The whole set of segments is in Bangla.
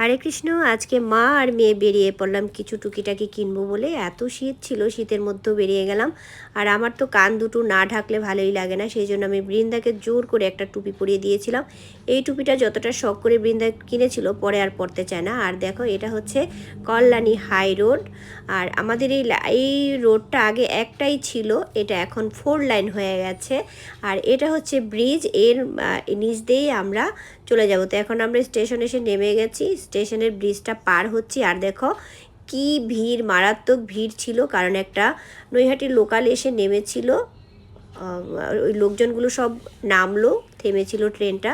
হরে কৃষ্ণ, আজকে মা আর মেয়ে বেরিয়ে পড়লাম কিছু টুকিটাকি কিনবো বলে। এত শীত ছিল, শীতের মধ্যেও বেরিয়ে গেলাম। আর আমার তো কান দুটো না ঢাকলে ভালোই লাগে না, সেই জন্য আমি বৃন্দাকে জোর করে একটা টুপি পরিয়ে দিয়েছিলাম। এই টুপিটা যতটা শখ করে বৃন্দা কিনেছিল, পরে আর পরতে চায় না। আর দেখো, এটা হচ্ছে কল্যাণী হাই রোড। আর আমাদের এই এই রোডটা আগে একটাই ছিল, এটা এখন ফোর লাইন হয়ে গেছে। আর এটা হচ্ছে ব্রিজ, এর নিচ দিয়েই আমরা চলে যাব। তো এখন আমরা স্টেশন এসে নেমে গেছি। স্টেশনের ব্রিজটা পার হচ্ছি। আর দেখো, কি ভিড়, মারাত্মক ভিড় ছিল, কারণ একটা নৈহাটির লোকাল এসে নেমেছিল। ওই লোকজনগুলো সব নামলো, থেমেছিল ট্রেনটা।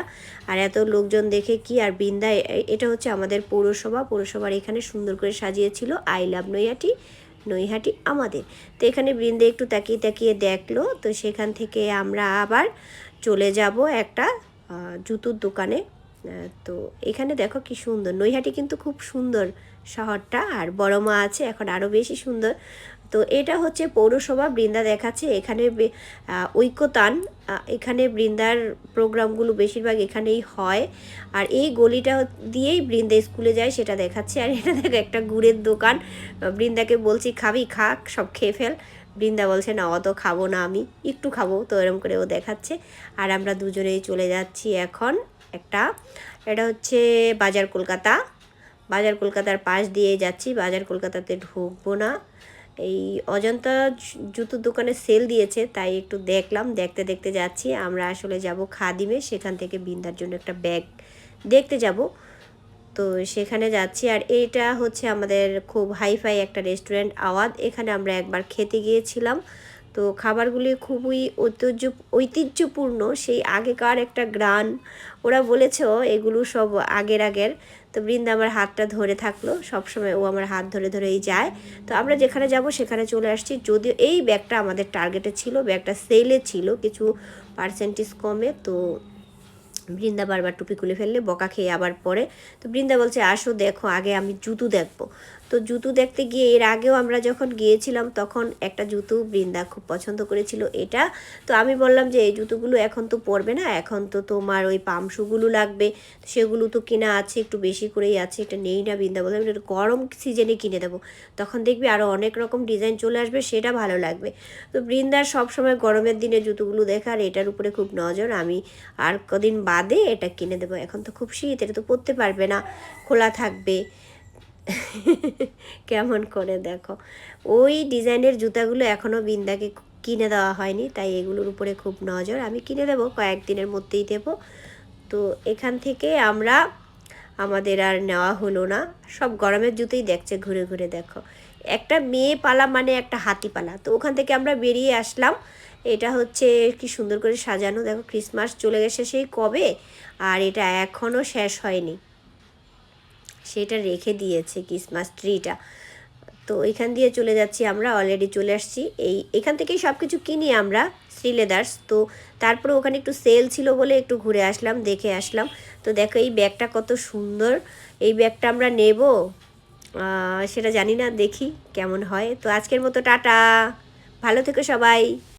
আর এত লোকজন দেখে কি আর বৃন্দা এটা হচ্ছে আমাদের পৌরসভা। পৌরসভার এখানে সুন্দর করে সাজিয়েছিল, আই লাভ নৈহাটি নৈহাটি আমাদের। তো এখানে বৃন্দা একটু তাকিয়ে তাকিয়ে দেখল, তো সেখান থেকে আমরা আবার চলে যাব একটা জুতোর দোকানে। তো এখানে দেখো কি সুন্দর। নৈহাটি কিন্তু খুব সুন্দর শহরটা, আর বড় মা আছে, এখন আরও বেশি সুন্দর। তো এটা হচ্ছে পৌরসভা, বৃন্দা দেখাচ্ছে। এখানে ঐক্যতান এখানে বৃন্দার প্রোগ্রামগুলো বেশিরভাগ এখানেই হয়। আর এই গলিটা দিয়েই বৃন্দা স্কুলে যায়, সেটা দেখাচ্ছে। আর এটা দেখো, একটা গুড়ের দোকান। বৃন্দাকে বলছি, খাবি, খাক, সব খেয়ে ফেল। বৃন্দা বলছে, না, অত খাব না আমি, একটু খাব। তো এরম করে ও দেখাচ্ছে। আর আমরা দুজনেই চলে যাচ্ছি এখন। একটা। এটা হচ্ছে বাজার কলকাতা। বাজার কলকাতার পাশ দিয়ে যাচ্ছি, বাজার কলকাতাতে ঢুকবো না। এই অজন্তা জুতোর দোকানে সেল দিয়েছে, তাই একটু দেখলাম। দেখতে দেখতে যাচ্ছি, আমরা আসলে যাব খাদিমে, সেখান থেকে বিন্দার জন্য একটা ব্যাগ দেখতে যাব। তো সেখানে যাচ্ছি, আর এইটা হচ্ছে আমাদের খুব হাইফাই একটা রেস্টুরেন্ট আওয়াজ এখানে আমরা একবার খেতে গিয়েছিলাম। তো খাবারগুলি খুবই ঐতিহ্য, ঐতিহ্যপূর্ণ, সেই আগেকার একটা গ্রান। ওরা বলেছ এগুলো সব আগের আগের। তো বৃন্দা আমার হাতটা ধরে থাকল, সবসময় ও আমার হাত ধরে ধরেই যায়। তো আমরা যেখানে যাব, সেখানে চলে আসছি। যদিও এই ব্যাগটা আমাদের টার্গেটে ছিল, ব্যাগটা সেলে ছিল, কিছু পার্সেন্টেজ কমে, তো বৃন্দা বারবার টুপি খুলে ফেললে বকা খেয়ে আবার পরে। তো বৃন্দা বলছে, আসো দেখো, আগে আমি জুতো দেখব। তো জুতো দেখতে গিয়ে এর আগেও আমরা যখন গিয়েছিলাম, তখন একটা জুতো বৃন্দা খুব পছন্দ করেছিল এটা। তো আমি বললাম যে, এই জুতোগুলো এখন তো পরবে না, এখন তো তোমার ওই পামশুগুলো লাগবে, সেগুলো তো কিনা আছে, একটু বেশি করেই আছে, এটা নেই না বৃন্দা। বললাম, এটা গরম সিজনে কিনে দেবো। তখন দেখবি আরও অনেক রকম ডিজাইন চলে আসবে, সেটা ভালো লাগবে। তো বৃন্দার সবসময় গরমের দিনে জুতোগুলো দেখার এটার উপরে খুব নজর। আমি আর কদিন বাদে এটা কিনে দেবো। এখন তো খুব শীত, এটা তো পরতে পারবে না। খোলা থাকবে। কেমন করে দেখো। ওই ডিজাইনের জুতাগুলো এখনও বিন্দাকে কিনে দেওয়া হয়নি, তাই এগুলোর উপরে খুব নজর। আমি কিনে দেবো, কয়েকদিনের মধ্যেই দেবো। তো এখান থেকে আমরা, আমাদের আর নেওয়া হলো না। সব গরমের জুতোই দেখছে ঘুরে ঘুরে দেখো। একটা মেয়ে পালা মানে একটা হাতি পালা। তো ওখান থেকে আমরা বেরিয়ে আসলাম। এটা হচ্ছে কি সুন্দর করে সাজানো। দেখো ক্রিসমাস চলে গেছে সেই কবে? আর এটা এখনও শেষ হয়নি। সেটা রেখে দিয়েছে ক্রিসমাস ট্রিটা। তো এখান দিয়ে চলে যাচ্ছি আমরা অলরেডি চলে আসছি। এই, এখান থেকেই সব কিছু কিনি আমরা শ্রী লেদার্স তো তারপরে ওখানে একটু সেল ছিল বলে একটু ঘুরে আসলাম, দেখে আসলাম। তো দেখো এই ব্যাগটা কত সুন্দর। এই ব্যাগটা আমরা নেব? সেটা জানি না দেখি কেমন হয়। তো আজকের মতো টাটা। ভালো থেকো সবাই।